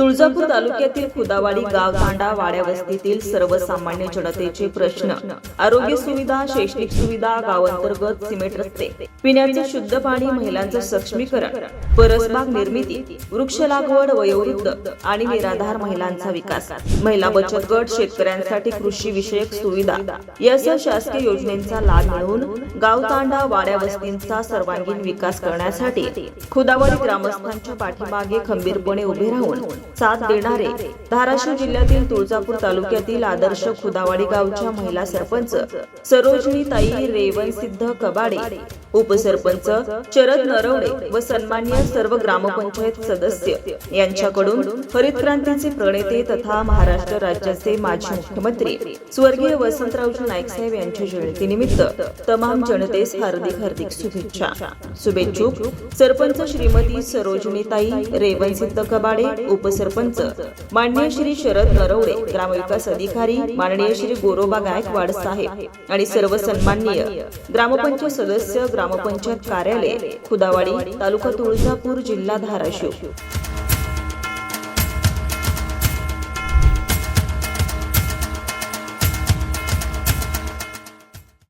तुळजापूर तालुक्यातील खुदावाडी गाव तांडा वाड्या वस्तीतील सर्वसामान्य जनतेचे प्रश्न. आरोग्य सुविधा शैक्षणिक सुविधा गावांतर्गत सिमेंट रस्ते. पिण्याचे शुद्ध पाणी महिलांचं सक्षमीकरण. परसबाग निर्मिती. वृक्ष लागवड वयोवृद्ध आणि निराधार महिलांचा विकास. महिला बचत गट शेतकऱ्यांसाठी कृषी विषयक सुविधा. यासह शासकीय योजनेचा लाभ मिळवून गाव तांडा वाड्या वस्तींचा सर्वांगीण विकास करण्यासाठी खुदावाडी ग्रामस्थांच्या पाठीमागे खंबीरपणे उभे राहून साथ देणारे. धाराशिव जिल्ह्यातील तुळजापूर तालुक्यातील आदर्श खुदावाडी गावच्या महिला सरपंच सरोजनी ताई रेवन सिद्ध कबाडे उपसरपंच शरद नरवडे व सन्मान्य सर्व ग्रामपंचायत सदस्य. यांच्याकडून हरित क्रांतीचे प्रणेते तथा महाराष्ट्र राज्याचे माजी मुख्यमंत्री स्वर्गीय वसंतरावजी नाईक साहेब यांच्या जयंतीनिमित्त तमाम जनतेस हार्दिक हार्दिक शुभेच्छा. शुभेच्छुक सरपंच श्रीमती सरोजनीताई रेवनसिद्ध कबाडे उपसरपंच माननीय श्री शरद नरवडे ग्रामविकास अधिकारी माननीय श्री गोरोबा गायकवाड साहेब आणि सर्व सन्माननीय ग्रामपंचायत सदस्य ग्रामपंचायत कार्यालय खुदावाडी तालुका तुळजापूर जिल्हा धाराशिव.